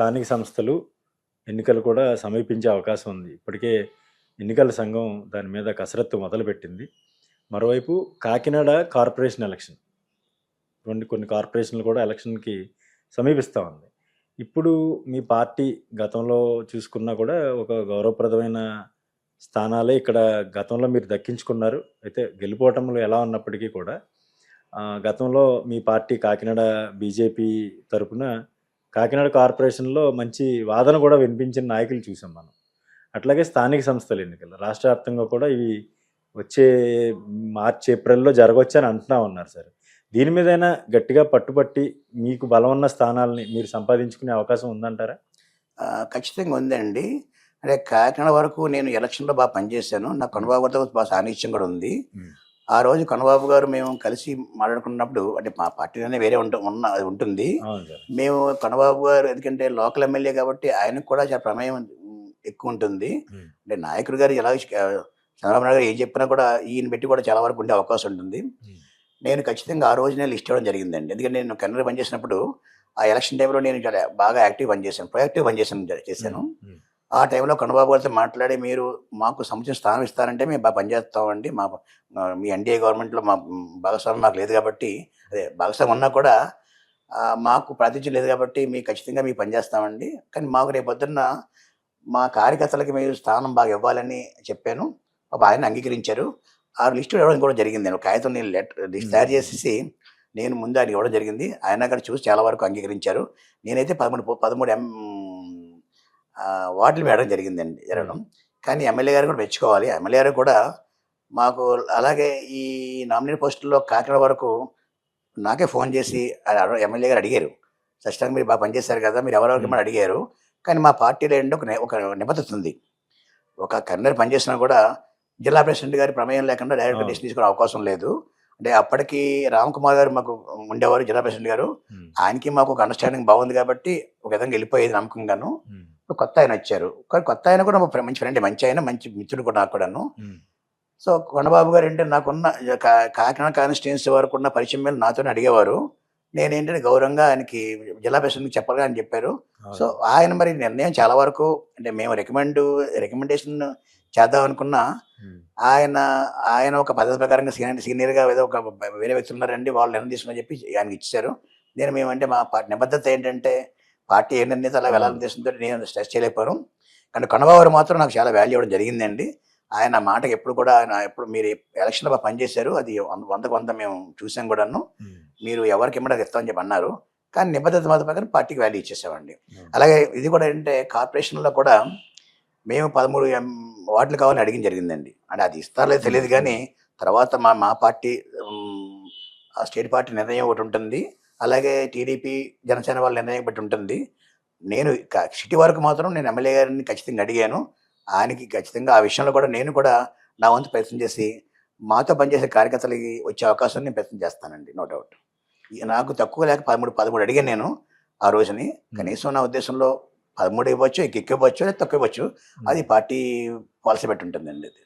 స్థానిక సంస్థలు ఎన్నికలు కూడా సమీపించే అవకాశం ఉంది. ఇప్పటికే ఎన్నికల సంఘం దాని మీద కసరత్తు మొదలుపెట్టింది. మరోవైపు కాకినాడ కార్పొరేషన్ ఎలక్షన్. రెండు కొన్ని కార్పొరేషన్లు కూడా ఎలక్షన్కి సమీపిస్తూ ఉంది. ఇప్పుడు మీ పార్టీ గతంలో చూసుకున్నా కూడా ఒక గౌరవప్రదమైన స్థానాలే ఇక్కడ గతంలో మీరు దక్కించుకున్నారు. అయితే గెలుపోవటంలో ఎలా ఉన్నప్పటికీ కూడా గతంలో మీ పార్టీ కాకినాడ బీజేపీ తరఫున కాకినాడ కార్పొరేషన్లో మంచి వాదన కూడా వినిపించిన నాయకులు చూసాం మనం. అట్లాగే స్థానిక సంస్థల ఎన్నికలు. రాష్ట్ర వ్యాప్తంగా కూడా ఇవి వచ్చే మార్చి ఏప్రిల్లో జరగవచ్చని అంటున్నా ఉన్నారు సార్. దీని మీదైనా గట్టిగా పట్టుబట్టి మీకు బలం ఉన్న స్థానాలని మీరు సంపాదించుకునే అవకాశం ఉందంటారా? ఖచ్చితంగా ఉందండి. అంటే కాకినాడ వరకు నేను ఎలక్షన్లో బాగా పనిచేశాను. నాకు గారితో బాగా సాన్నిధ్యం కూడా ఉంది. ఆ రోజు కనుబాబు గారు మేము కలిసి మాట్లాడుకున్నప్పుడు అంటే మా పార్టీలోనే వేరే ఉంట ఉన్న అది ఉంటుంది. మేము కనుబాబు గారు ఎందుకంటే లోకల్ ఎమ్మెల్యే కాబట్టి ఆయనకు కూడా చాలా ప్రమేయం ఎక్కువ ఉంటుంది. అంటే నాయకుడు గారు ఎలా చంద్రబాబు నాయుడు గారు ఏం చెప్పినా కూడా ఈయన పెట్టి కూడా చాలా వరకు ఉండే అవకాశం ఉంటుంది. నేను ఖచ్చితంగా ఆ రోజునే లిస్ట్ ఇవ్వడం జరిగిందండి. ఎందుకంటే నేను కన్నడ పనిచేసినప్పుడు ఆ ఎలక్షన్ టైంలో నేను చాలా బాగా యాక్టివ్ పనిచేశాను ప్రొయాక్టివ్ పనిచేసాను చేశాను. ఆ టైంలో కన్నబాబు గారితో మాట్లాడి మీరు మాకు సముచిత స్థానం ఇస్తారంటే మేము బాగా పనిచేస్తామండి. మా మా- మీ ఎన్డీఏ గవర్నమెంట్లో మా భాగస్వామ్యం మాకు లేదు కాబట్టి అదే భాగస్వామ్యం ఉన్నా కూడా మాకు ప్రాతినిధ్యం లేదు కాబట్టి మీకు ఖచ్చితంగా మీకు పనిచేస్తామండి. కానీ మాకు రేపు పొద్దున్న మా కార్యకర్తలకి మీరు స్థానం బాగా ఇవ్వాలని చెప్పాను. పాపం ఆయన అంగీకరించారు. ఆ లిస్టు ఇవ్వడం కూడా జరిగింది. నేను ఒక కాగితం నేను లెటర్ లిస్ట్ తయారు చేసేసి నేను ముందు ఆయన ఇవ్వడం జరిగింది. ఆయన అక్కడ చూసి చాలా వరకు అంగీకరించారు. నేనైతే పదమూడు పదమూడు ఎం వార్డులు వేయడం జరిగిందండి జరగడం కానీ ఎమ్మెల్యే గారు కూడా మెచ్చుకోవాలి. ఎమ్మెల్యే గారు కూడా మాకు అలాగే ఈ నామినేట్ పోస్టుల్లో కాకినాడ వరకు నాకే ఫోన్ చేసి ఎమ్మెల్యే గారు అడిగారు. సచితంగా మీరు బాగా పనిచేశారు కదా మీరు ఎవరెవరికి మనం అడిగారు. కానీ మా పార్టీలో ఏంటో ఒక ఒక నిబద్ధత ఉంది. ఒక కన్నర్ పనిచేసినా కూడా జిల్లా ప్రెసిడెంట్ గారి ప్రమేయం లేకుండా డైరెక్ట్ అవును. డిసిషన్ తీసుకునే అవకాశం లేదు. అంటే అప్పటికి రామ్ కుమార్ గారు మాకు ఉండేవారు జిల్లా ప్రెసిడెంట్ గారు. ఆయనకి మాకు ఒక అండర్స్టాండింగ్ బాగుంది కాబట్టి ఒక విధంగా వెళ్ళిపోయేది నమ్మకంగాను. కొత్త ఆయన వచ్చారు కానీ కొత్త ఆయన కూడా మంచి ఫ్రెండ్ మంచి ఆయన మంచి మిత్రుడు కూడా నాకు కూడాను. సో కొండబాబు గారు ఏంటంటే నాకున్న కాకినాడ కాన్స్టిట్యున్సీ వరకు ఉన్న పరిచయం మీద నాతోనే అడిగేవారు నేనేంటంటే గౌరవంగా ఆయనకి జిల్లా ప్రెసిడెంట్కి చెప్పాలి అని చెప్పారు సో. ఆయన మరి నిర్ణయం చాలా వరకు అంటే మేము రికమెండ్ రికమెండేషన్ చేద్దాం అనుకున్నా. ఆయన ఆయన ఒక పద్ధతి ప్రకారంగా సీనియర్ సీనియర్గా ఏదో ఒక వేరే వ్యక్తులు ఉన్నారండి వాళ్ళు నిర్ణయం తీసుకుని చెప్పి ఆయనకి ఇచ్చారు నేను మేమంటే మా నిబద్ధత ఏంటంటే పార్టీ ఏ నిర్ణయితే అలా వెళ్ళాలని ఉద్దేశంతో నేను స్ట్రెస్ చేయలేకపోయాను. కానీ కన్నబాబు మాత్రం నాకు చాలా వాల్యూ ఇవ్వడం జరిగిందండి. ఆయన మాటకి ఎప్పుడు కూడా ఆయన ఎప్పుడు మీరు ఎలక్షన్లో పనిచేశారు. అది వంద- వందకు వంద మేము చూసాం కూడాను. మీరు ఎవరికి ఇమ్మడానికి ఇస్తామని చెప్పి అన్నారు. కానీ నిబద్ధత మాత్రం ప్రకారం పార్టీకి వాల్యూ ఇచ్చేసామండి. అలాగే ఇది కూడా ఏంటంటే కార్పొరేషన్లో కూడా మేము పదమూడు వార్డులు కావాలని అడిగిన జరిగిందండి. అంటే అది ఇస్తారో తెలియదు కానీ తర్వాత మా మా పార్టీ స్టేట్ పార్టీ నిర్ణయం ఒకటి ఉంటుంది. అలాగే టీడీపీ జనసేన వాళ్ళ నిర్ణయం బట్టి ఉంటుంది. నేను సిటీ వరకు మాత్రం నేను ఎమ్మెల్యే గారిని ఖచ్చితంగా అడిగాను. ఆయనకి ఖచ్చితంగా ఆ విషయంలో కూడా నేను కూడా నా వంతు ప్రయత్నం చేసి మాతో పనిచేసే కార్యకర్తలకి వచ్చే అవకాశం నేను ప్రయత్నం చేస్తానండి నో డౌట్ నాకు తక్కువ లేక పదమూడు పదమూడు అడిగాను నేను ఆ రోజుని. కనీసం నా ఉద్దేశంలో పదమూడు ఇవ్వచ్చు ఎక్కువ ఇవ్వచ్చు లేదా తక్కువ ఇవ్వచ్చు. అది పార్టీ పాలసీ బట్టి ఉంటుందండి అది.